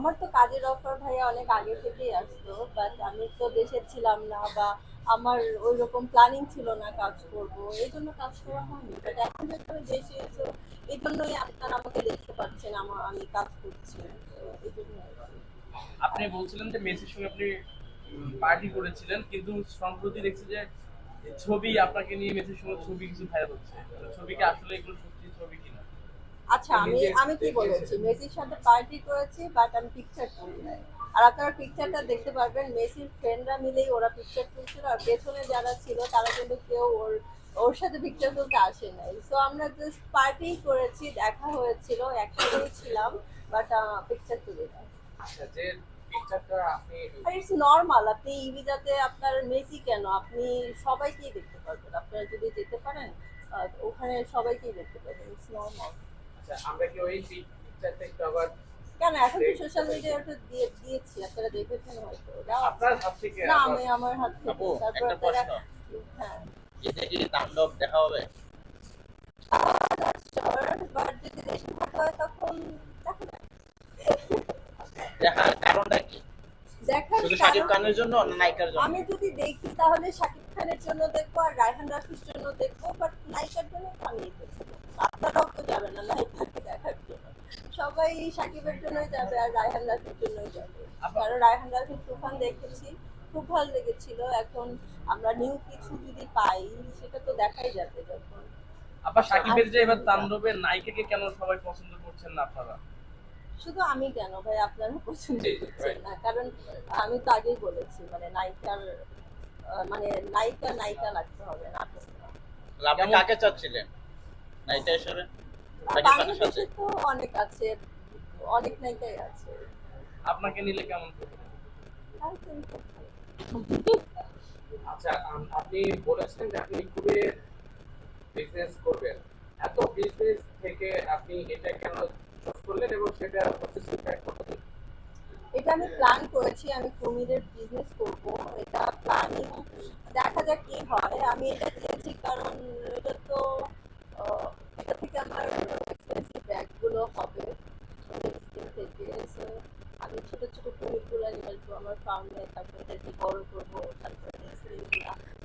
আমার তো কাজের অফার ভাইয়া অনেক আগে থেকেই আসতো বাট আমি তো দেশে ছিলাম না বা আমার ওই রকম প্ল্যানিং ছিল না কাজ করব, এই জন্য কাজ করা হয়নি। বাট এখন যেহেতু আমি দেশে এসে এই জন্যই আপনারা আমাকে দেখতে পাচ্ছেন, আমার, আমি কাজ করছি। এই কি। আপনি বলছিলেন যে মেসির সঙ্গে আপনি পার্টি করেছিলেন, কিন্তু সম্প্রতি দেখছি যে ছবি আপনাকে নিয়ে মেসির সঙ্গে ছবি কিছু ভাইরাল হচ্ছে। মানে ছবি কি আসলে এগুলো সত্যি ছবি কিনা? আচ্ছা আমি আমি কি বলেছি? মেসির সাথে পার্টি করেছি বাট আমি পিকচার তুলি নাই। আর আপনারা পিকচারটা দেখতে পারবেন মেসির ফ্রেন্ডরা মিলেই ওরা পিকচার তুলছিল আর পেছনে যারা ছিল তারা কিন্তু কেউ ওর ওর সাথে পিকচার তুলতে আসে নাই। সো আমরা জাস্ট পার্টি করেছি দেখা হয়েছিল একসাথেই ছিলাম বাট পিকচার তুলি নাই। আচ্ছা আপনি আর ইটস নর্মাল আপনি ইভিজাতে আপনার মেসি কেন? আপনি সবাইকেই দেখতে পারবেন। আপনারা যদি যেতে পারেন ওখানে সবাইকেই দেখতে পারবেন ইটস নর্মাল আমরা কি ওই পিকচারটা একটু আবার কেন এখন তো সোশ্যাল মিডিয়াতে দিয়ে দিয়েছি আপনারা দেখেছেন হয়তো। আপনার হাত থেকে না আমি আমার হাত থেকে তারপর আপনারা হ্যাঁ। এতে কি তাণ্ডব দেখা হবে? যদি দেশে থাকা তখন দেখা যাবে। দেখার কারণটা কি? শুধু শাকিব খানের জন্য নায়িকার জন্য? আমি যদি দেখি তাহলে শাকিব খানের জন্য দেখব আর রায়হান রাফির জন্য দেখব বাট নায়িকার জন্য আমি দেখব আপনারাও তো যাবেন না জন্য সবাই শাকিবের জন্যই যাবে আর রায়হান রাফির জন্যই যাবে। কারণ রায়হান রাফির তুফান দেখেছি খুব ভালো লেগেছিল। এখন আমরা নিউ কিছু যদি পাই সেটা তো দেখাই যাবে যখন। আবার সাকিবের যে এবার তাণ্ডবের নায়িকাকে কেন সবাই পছন্দ করছেন না আপনারা? শুধু আমি কেন ভাই? আপনারা পছন্দ করছেন না। কারণ আমি তো আগেই বলেছি মানে নায়িকার মানে নায়িকা নায়িকা লাগতে হবে না। আপনি কাকে চাচ্ছিলেন? নায়িকা হিসেবে? বাংলাদেশে তো অনেক আছে অনেক নায়িকাই আছে। আপনাকে নিলে কেমন। আচ্ছা আপনি বলেছেন যে আপনি খুবই বিজনেস করবেন। এত বিজনেস থেকে আপনি এটা কেন চুজ করলেন এবং সেটা কতদিন এটা আমি প্ল্যান করেছি আমি কুমিরের বিজনেস করব। এটা প্ল্যানিং দেখা যাক কি হয়। আমি এটা চেয়েছি কারণ এটা তো আহ, এটা থেকে আমার এক্সপেন্সিভ ব্যাগগুলো হবে স্কিন থেকে So, আমি ছোট ছোট কুমিরগুলো নিয়ে আসব আমার ফার্মে তারপরে এটাকে বড় করব তারপরে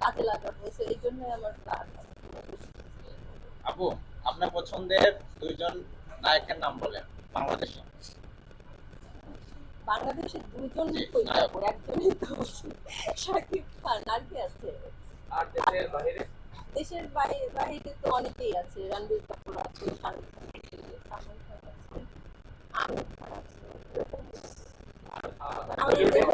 কাজে লাগাবো সো এই জন্যই আমার প্ল্যান আপু আপনার পছন্দের দুইজন নায়কের নাম বলেন বাংলাদেশে। বাংলাদেশের দুজন নায়ক। একজনই তো শাকিব খান আর কি আছে? আর দেশের বাইরে? দেশের বাইরে বাইরে তো অনেকেই আছে। রণবীর কাপুর আছে শাহরুখ খান আছে সালমান খান আছে। আমির mayoría